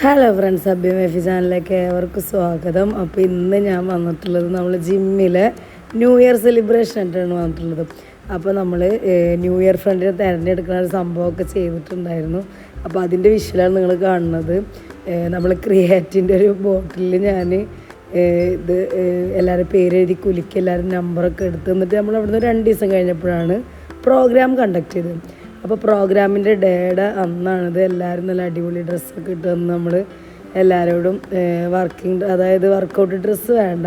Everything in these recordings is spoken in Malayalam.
ഹലോ ഫ്രണ്ട്സ് അബ്ബിയും എഫി ചാനലിലേക്ക് ഏവർക്കും സ്വാഗതം. അപ്പോൾ ഇന്ന് ഞാൻ വന്നിട്ടുള്ളത് നമ്മൾ ജിമ്മിലെ ന്യൂ ഇയർ സെലിബ്രേഷൻ ആയിട്ടാണ് വന്നിട്ടുള്ളത്. അപ്പോൾ നമ്മൾ ന്യൂ ഇയർ ഫ്രണ്ടിനെ തിരഞ്ഞെടുക്കുന്ന ഒരു സംഭവമൊക്കെ ചെയ്തിട്ടുണ്ടായിരുന്നു. അപ്പോൾ അതിന്റെ വിഷ്വലാണ് നിങ്ങൾ കാണുന്നത്. നമ്മൾ ക്രിയേറ്റിന്റെ ഒരു ബോട്ടിൽ ഞാൻ ഇത് എല്ലാവരും പേര് എഴുതി കുലുക്കി എല്ലാവരും നമ്പറൊക്കെ എടുത്ത് എന്നിട്ട് നമ്മൾ അവിടുന്ന് രണ്ട് ദിവസം കഴിഞ്ഞപ്പോഴാണ് പ്രോഗ്രാം കണ്ടക്ട് ചെയ്തത്. അപ്പോൾ പ്രോഗ്രാമിന്റെ ഡേയുടെ അന്നാണിത് എല്ലാവരും നല്ല അടിപൊളി ഡ്രസ്സൊക്കെ ഇട്ട് തന്ന് നമ്മൾ എല്ലാവരോടും വർക്കിംഗ് അതായത് വർക്കൗട്ട് ഡ്രസ്സ് വേണ്ട.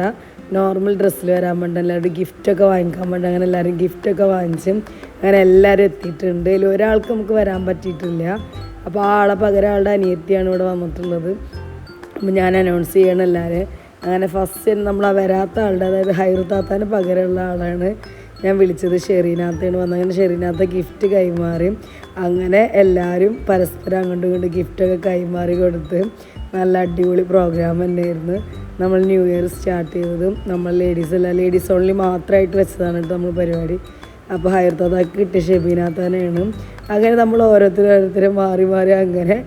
നോർമൽ ഡ്രസ്സിൽ വരാൻ വേണ്ട എല്ലാവരും ഗിഫ്റ്റൊക്കെ വാങ്ങിക്കാൻ വേണ്ട അങ്ങനെ എല്ലാവരും ഗിഫ്റ്റൊക്കെ വാങ്ങിച്ചും അങ്ങനെ എല്ലാവരും എത്തിയിട്ടുണ്ട്. ഇതിൽ ഒരാൾക്ക് നമുക്ക് വരാൻ പറ്റിയിട്ടില്ല. അപ്പോൾ ആ ആളെ പകരം ആളുടെ അനിയത്തിയാണ് ഇവിടെ വന്നിട്ടുള്ളത്. അപ്പം ഞാൻ അനൗൺസ് ചെയ്യണം എല്ലാവരും അങ്ങനെ ഫസ്റ്റ് നമ്മൾ ആ വരാത്ത ആളുടെ അതായത് ഹൈറു താത്താന് പകരമുള്ള ആളാണ്. ഞാൻ വിളിച്ചത് ഷെറീനാത്തയാണ് വന്ന് അങ്ങനെ ഷെറീനാത്ത ഗിഫ്റ്റ് കൈമാറി. അങ്ങനെ എല്ലാവരും പരസ്പരം അങ്ങോട്ടും ഇങ്ങോട്ടും ഗിഫ്റ്റൊക്കെ കൈമാറി കൊടുത്ത് നല്ല അടിപൊളി പ്രോഗ്രാം തന്നെയായിരുന്നു. നമ്മൾ ന്യൂ ഇയർ സ്റ്റാർട്ട് ചെയ്തതും നമ്മൾ ലേഡീസ് അല്ല ലേഡീസ് ഓൺലി മാത്രമായിട്ട് വെച്ചതാണ് കേട്ടോ നമ്മൾ പരിപാടി. അപ്പോൾ ഹൈർത്താത്താക്ക് കിട്ടിയ ഷെബീനാത്താനാണ് അങ്ങനെ നമ്മൾ ഓരോരുത്തരും ഓരോരുത്തരും മാറി മാറി അങ്ങനെ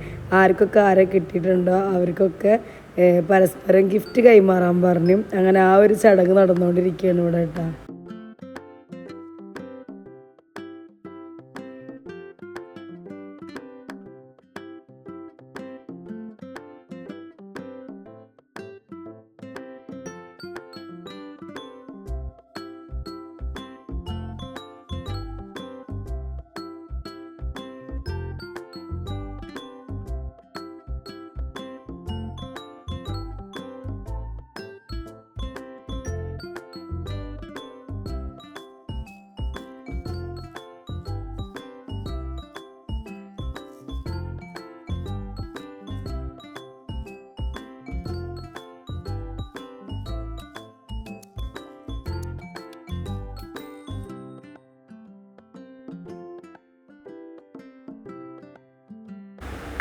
ആർക്കൊക്കെ ആരെ കിട്ടിയിട്ടുണ്ടോ അവർക്കൊക്കെ പരസ്പരം ഗിഫ്റ്റ് കൈമാറാൻ പറഞ്ഞു. അങ്ങനെ ആ ഒരു ചടങ്ങ് നടന്നുകൊണ്ടിരിക്കുകയാണ് ഇവിടെ കേട്ടോ.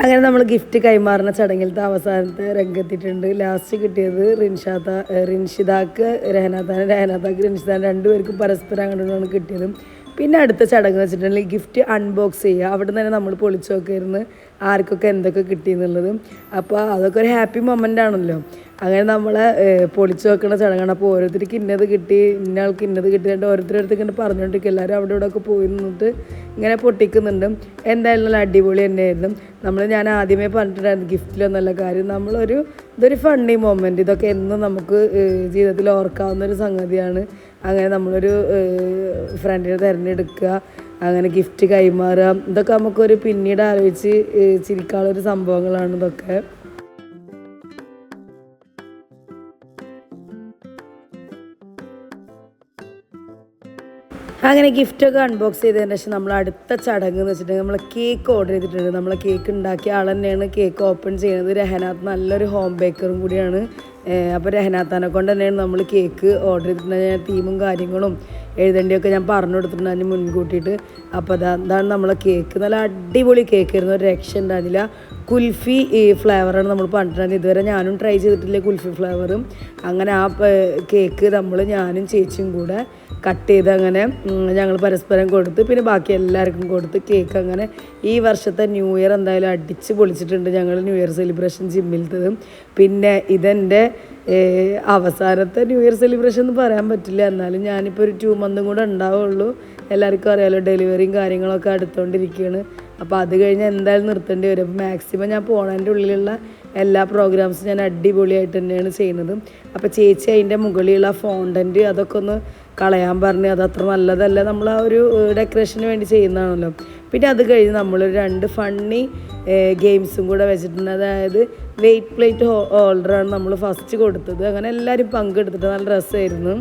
അങ്ങനെ നമ്മൾ ഗിഫ്റ്റ് കൈമാറുന്ന ചടങ്ങിലത്തെ അവസാനത്തെ രംഗത്തിട്ടുണ്ട് ലാസ്റ്റ് കിട്ടിയത് റിൻഷാത്ത റിൻഷിതാക്ക് രഹനാഥാൻ രഹനാത്താക്ക് റിൻഷിതാൻ രണ്ടുപേർക്കും പരസ്പരം അങ്ങോട്ടാണ് കിട്ടിയത്. പിന്നെ അടുത്ത ചടങ്ങ് വെച്ചിട്ടുണ്ടെങ്കിൽ ഗിഫ്റ്റ് അൺബോക്സ് ചെയ്യുക. അവിടെ തന്നെ നമ്മൾ പൊളിച്ചു നോക്കിയിരുന്നു ആർക്കൊക്കെ എന്തൊക്കെ കിട്ടിയെന്നുള്ളത്. അപ്പോൾ അതൊക്കെ ഒരു ഹാപ്പി മൊമെന്റ് ആണല്ലോ. അങ്ങനെ നമ്മളെ പൊളിച്ചു വെക്കുന്ന ചടങ്ങാണ്. അപ്പോൾ ഓരോരുത്തർക്ക് ഇന്നത് കിട്ടി ഇന്ന ആൾക്ക് ഇന്നത് ഓരോരുത്തരുടെ ഓരോരുത്തരടുത്ത് ഇങ്ങനെ പറഞ്ഞുകൊണ്ടിരിക്കും. എല്ലാവരും അവിടെ ഇവിടെ ഒക്കെ പോയി നിന്നിട്ട് ഇങ്ങനെ പൊട്ടിക്കുന്നുണ്ട്. എന്തായാലും നല്ല അടിപൊളി തന്നെയായിരുന്നു. നമ്മൾ ഞാൻ ആദ്യമേ പറഞ്ഞിട്ടുണ്ടായിരുന്നു ഗിഫ്റ്റിലൊന്നല്ല കാര്യം. നമ്മളൊരു ഇതൊരു ഫണ്ണി മൊമെന്റ് ഇതൊക്കെ എന്നും നമുക്ക് ജീവിതത്തിൽ ഓർക്കാവുന്ന ഒരു സംഗതിയാണ്. അങ്ങനെ നമ്മളൊരു ഫ്രണ്ടിനെ തിരഞ്ഞെടുക്കുക അങ്ങനെ ഗിഫ്റ്റ് കൈമാറുക. ഇതൊക്കെ നമുക്കൊരു പിന്നീട് ആലോചിച്ച് ചിരിക്കാനുള്ളൊരു സംഭവങ്ങളാണ് ഇതൊക്കെ. അങ്ങനെ ഗിഫ്റ്റൊക്കെ അൺബോക്സ് ചെയ്തതിന് ശേഷം നമ്മൾ അടുത്ത ചടങ്ങ് എന്ന് വെച്ചിട്ടുണ്ടെങ്കിൽ നമ്മൾ കേക്ക് ഓർഡർ ചെയ്തിട്ടുണ്ട്. നമ്മൾ കേക്ക് ഉണ്ടാക്കിയ ആൾ തന്നെയാണ് കേക്ക് ഓപ്പൺ ചെയ്യുന്നത്. രഹനാത്ത് നല്ലൊരു ഹോം ബേക്കറും കൂടിയാണ്. അപ്പോൾ രഹനാത്താനെ കൊണ്ട് തന്നെയാണ് നമ്മൾ കേക്ക് ഓർഡർ ചെയ്തിട്ടുണ്ട് ഞാൻ തീമും കാര്യങ്ങളും എഴുതേണ്ടിയൊക്കെ ഞാൻ പറഞ്ഞു കൊടുത്തിട്ടുണ്ട് അതിന് മുൻകൂട്ടിയിട്ട്. അപ്പോൾ അതാ അതാണ് നമ്മളെ കേക്ക് നല്ല അടിപൊളി കേക്ക് ആയിരുന്നു. ഒരു രക്ഷ ഉണ്ടായിരുന്നില്ല. കുൽഫി ഫ്ലേവറാണ് നമ്മൾ പറഞ്ഞിട്ടുണ്ടായിരുന്നത് ഇതുവരെ ഞാനും ട്രൈ ചെയ്തിട്ടില്ല കുൽഫി ഫ്ലേവറും അങ്ങനെ ആ കേക്ക് നമ്മൾ ഞാനും ചേച്ചിയും കൂടെ കട്ട് ചെയ്ത് അങ്ങനെ ഞങ്ങൾ പരസ്പരം കൊടുത്ത് പിന്നെ ബാക്കി എല്ലാവർക്കും കൊടുത്ത് കേക്ക് അങ്ങനെ ഈ വർഷത്തെ ന്യൂ ഇയർ എന്തായാലും അടിച്ച് പൊളിച്ചിട്ടുണ്ട് ഞങ്ങൾ ന്യൂ ഇയർ സെലിബ്രേഷൻ ജിമ്മിലത്തതും പിന്നെ ഇതെന്റെ അവസാനത്തെ ന്യൂ ഇയർ സെലിബ്രേഷൻ എന്ന് പറയാൻ പറ്റില്ല. എന്നാലും ഞാനിപ്പോൾ ഒരു ടു മന്തും കൂടെ ഉണ്ടാവുള്ളൂ. എല്ലാവർക്കും അറിയാലോ ഡെലിവറിയും കാര്യങ്ങളൊക്കെ അടുത്തുകൊണ്ടിരിക്കുകയാണ് അപ്പോൾ അത് കഴിഞ്ഞാൽ എന്തായാലും നിർത്തേണ്ടി വരും. അപ്പോൾ മാക്സിമം ഞാൻ പോണതിന്റെ ഉള്ളിലുള്ള എല്ലാ പ്രോഗ്രാംസും ഞാൻ അടിപൊളിയായിട്ട് തന്നെയാണ് ചെയ്യുന്നത്. അപ്പോൾ ചേച്ചി അതിന്റെ മുകളിലുള്ള ഫോണ്ടന്റ് അതൊക്കെ ഒന്ന് കളയാൻ പറഞ്ഞ് അത് അത്ര നല്ലതല്ല നമ്മൾ ആ ഒരു ഡെക്കറേഷന് വേണ്ടി ചെയ്യുന്നതാണല്ലോ. പിന്നെ അത് കഴിഞ്ഞ് നമ്മൾ രണ്ട് ഫണ്ണി ഗെയിംസും കൂടെ വെച്ചിട്ടുണ്ട്. അതായത് വെയിറ്റ് പ്ലേറ്റ് ഹോൾഡറാണ് നമ്മൾ ഫസ്റ്റ് കൊടുത്തത്. അങ്ങനെ എല്ലാവരും പങ്കെടുത്തിട്ട് നല്ല രസമായിരുന്നു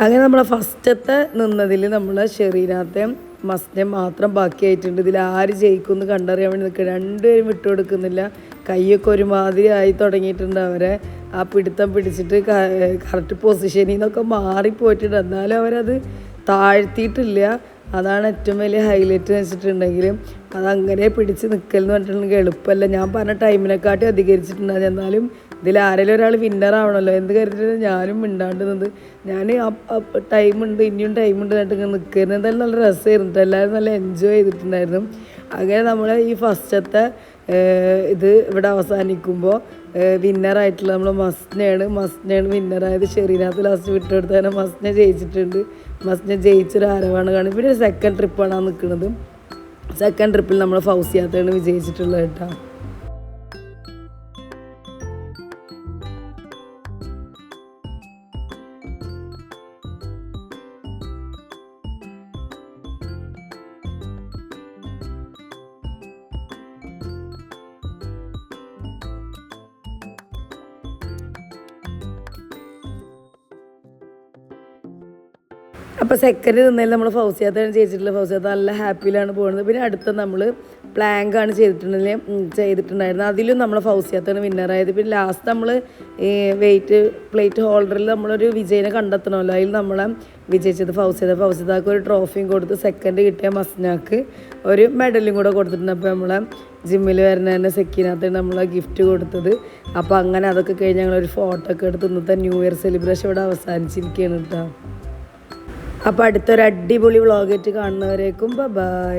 അങ്ങനെ നമ്മളെ ഫസ്റ്റത്തെ നിന്നതിൽ നമ്മളെ ഷെറീനത്തെ മസ്നെ മാത്രം ബാക്കിയായിട്ടുണ്ട്. ഇതിൽ ആര് ജയിക്കും എന്ന് കണ്ടറിയാൻ വേണ്ടി നിൽക്കുക. രണ്ടുപേരും വിട്ടു കൊടുക്കുന്നില്ല കൈയൊക്കെ ഒരുമാതിരി ആയി തുടങ്ങിയിട്ടുണ്ട് അവരെ. ആ പിടുത്തം പിടിച്ചിട്ട് കറക്റ്റ് പൊസിഷനിൽ നിന്നൊക്കെ മാറിപ്പോയിട്ടുണ്ട്. എന്നാലും അവരത് താഴ്ത്തിയിട്ടില്ല. അതാണ് ഏറ്റവും വലിയ ഹൈലൈറ്റ് എന്ന് വെച്ചിട്ടുണ്ടെങ്കിൽ അതങ്ങനെ പിടിച്ച് നിൽക്കലെന്ന് പറഞ്ഞിട്ടുണ്ടെങ്കിൽ എളുപ്പമല്ല. ഞാൻ പറഞ്ഞ ടൈമിനെക്കാട്ടി അധികരിച്ചിട്ടുണ്ടായിരുന്നു. എന്നാലും ഇതിൽ ആരെങ്കിലും ഒരാൾ വിന്നർ ആവണമല്ലോ എന്ത് കരുതിട്ട് ഞാനും മിണ്ടാണ്ട് നിന്ന് ഞാൻ ടൈമുണ്ട് ഇനിയും ടൈമുണ്ട് എന്നിട്ട് ഇങ്ങനെ നിൽക്കുന്നത് എന്തായാലും നല്ല രസമായിരുന്നു എല്ലാവരും നല്ല എൻജോയ് ചെയ്തിട്ടുണ്ടായിരുന്നു. അങ്ങനെ നമ്മൾ ഈ ഫസ്റ്റത്തെ ഇത് ഇവിടെ അവസാനിക്കുമ്പോൾ വിന്നറായിട്ടുള്ള നമ്മൾ മസ്നയാണ്. മസ്നയാണ് വിന്നറായത് ഷെറീനകത്ത് ലാസ്റ്റ് വിട്ടെടുത്ത് തന്നെ മസ്ന ജയിച്ചിട്ടുണ്ട്. മസ്ന ജയിച്ചൊരു ആരവാണ് കാണുന്നത് പിന്നെ സെക്കൻഡ് ട്രിപ്പാണ് നിൽക്കുന്നത് സെക്കൻഡ് ട്രിപ്പിൽ നമ്മൾ ഫൗസിയാത്താണ് വിജയിച്ചിട്ടുള്ളത് കേട്ടോ അപ്പോൾ സെക്കൻഡ് നിന്നതിൽ നമ്മൾ ഫൗസിയാത്താണ് ചെയ്തിട്ടുള്ളത്. ഫൗസിയാത്ത നല്ല ഹാപ്പിയിലാണ് പോകുന്നത്. പിന്നെ അടുത്ത നമ്മൾ പ്ലാങ്ക് ആണ് ചെയ്തിട്ടുണ്ടെങ്കിൽ ചെയ്തിട്ടുണ്ടായിരുന്നത്. അതിലും നമ്മൾ ഫൗസിയാത്താണ് വിന്നറായത് പിന്നെ ലാസ്റ്റ് നമ്മൾ ഈ വെയിറ്റ് പ്ലേറ്റ് ഹോൾഡറിൽ നമ്മളൊരു വിജയനെ കണ്ടെത്തണമല്ലോ. അതിൽ നമ്മളെ വിജയിച്ചത് ഫൗസിയത ഫൗസിയതാക്ക് ഒരു ട്രോഫിയും കൊടുത്ത് സെക്കൻഡ് കിട്ടിയ മസ്നാക്ക് ഒരു മെഡലും കൂടെ കൊടുത്തിട്ടുണ്ട്. അപ്പോൾ നമ്മളെ ജിമ്മിൽ വരുന്ന തന്നെ സെക്കിനകത്ത് നമ്മൾ ഗിഫ്റ്റ് കൊടുത്തത്. അപ്പോൾ അങ്ങനെ അതൊക്കെ കഴിഞ്ഞ് ഞങ്ങളൊരു ഫോട്ടോ ഒക്കെ എടുത്ത് ഇന്നത്തെ ന്യൂ ഇയർ സെലിബ്രേഷൻ ഇവിടെ അവസാനിച്ചിരിക്കുകയാണ് കേട്ടോ. അപ്പോൾ അടുത്തൊരു അടിപൊളി വ്ളോഗായിട്ട് കാണുന്നവരേക്കും ബൈ